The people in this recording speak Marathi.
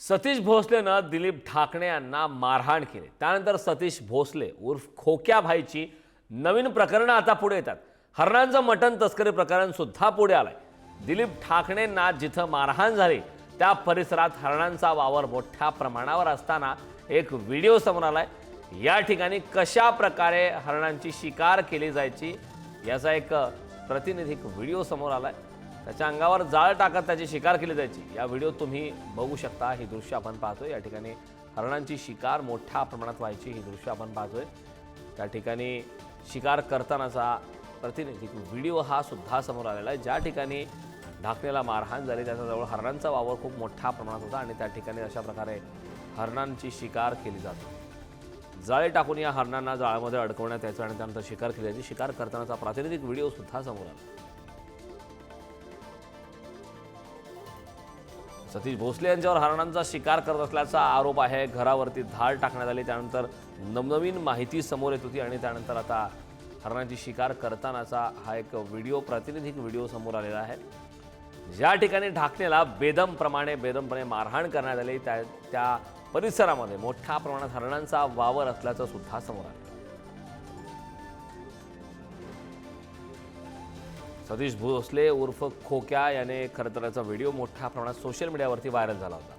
सतीश भोसलेनं दिलीप ठाकणे यांना मारहाण केली. त्यानंतर सतीश भोसले उर्फ खोक्या भाईची नवीन प्रकरणं आता पुढे येतात. हरणांचं मटण तस्करी प्रकरण सुद्धा पुढे आलंय. दिलीप ठाकणेंना जिथं मारहाण झाली त्या परिसरात हरणांचा वावर मोठ्या प्रमाणावर असताना एक व्हिडिओ समोर आलाय. या ठिकाणी कशा प्रकारे हरणांची शिकार केली जायची याचा एक प्रतिनिधिक व्हिडिओ समोर आलाय. त्याच्या अंगावर जाळ टाकत त्याची शिकार केली जायची. या व्हिडिओ तुम्ही बघू शकता. ही दृश्य आपण पाहतोय. या ठिकाणी हरणांची शिकार मोठ्या प्रमाणात व्हायची. ही दृश्य आपण पाहतोय. त्या ठिकाणी शिकार करतानाचा प्रतिनिधिक व्हिडिओ हा सुद्धा समोर आलेला आहे. ज्या ठिकाणी ढाकण्याला मारहाण झाली त्याच्याजवळ हरणांचा वावर खूप मोठ्या प्रमाणात होता आणि त्या ठिकाणी अशा प्रकारे हरणांची शिकार केली जाते. जाळे टाकून या हरणांना जाळ्यामध्ये अडकवण्यात यायचं आणि त्यानंतर शिकार केली जायची. शिकार करतानाचा प्रातिनिधिक व्हिडिओ सुद्धा समोर आला. सतीश भोसले यांच्यावर हरणांचा शिकार करत असल्याचा आरोप आहे. घरावरती धाड टाकण्यात आली. त्यानंतर नवनवीन माहिती समोर येत होती आणि त्यानंतर आता हरणांची शिकार करतानाचा हा एक व्हिडिओ प्रातिनिधिक व्हिडिओ समोर आलेला आहे. ज्या ठिकाणी ढाकणेला बेदमप्रमाणे बेदमपणे मारहाण करण्यात आली त्या त्या परिसरामध्ये मोठ्या प्रमाणात हरणांचा वावर असल्याचं सुद्धा समोर आलं. सतीश भोसले उर्फ खोक्या याने खरं तर याचा व्हिडिओ मोठ्या प्रमाणात सोशल मीडियावरती व्हायरल झाला होता.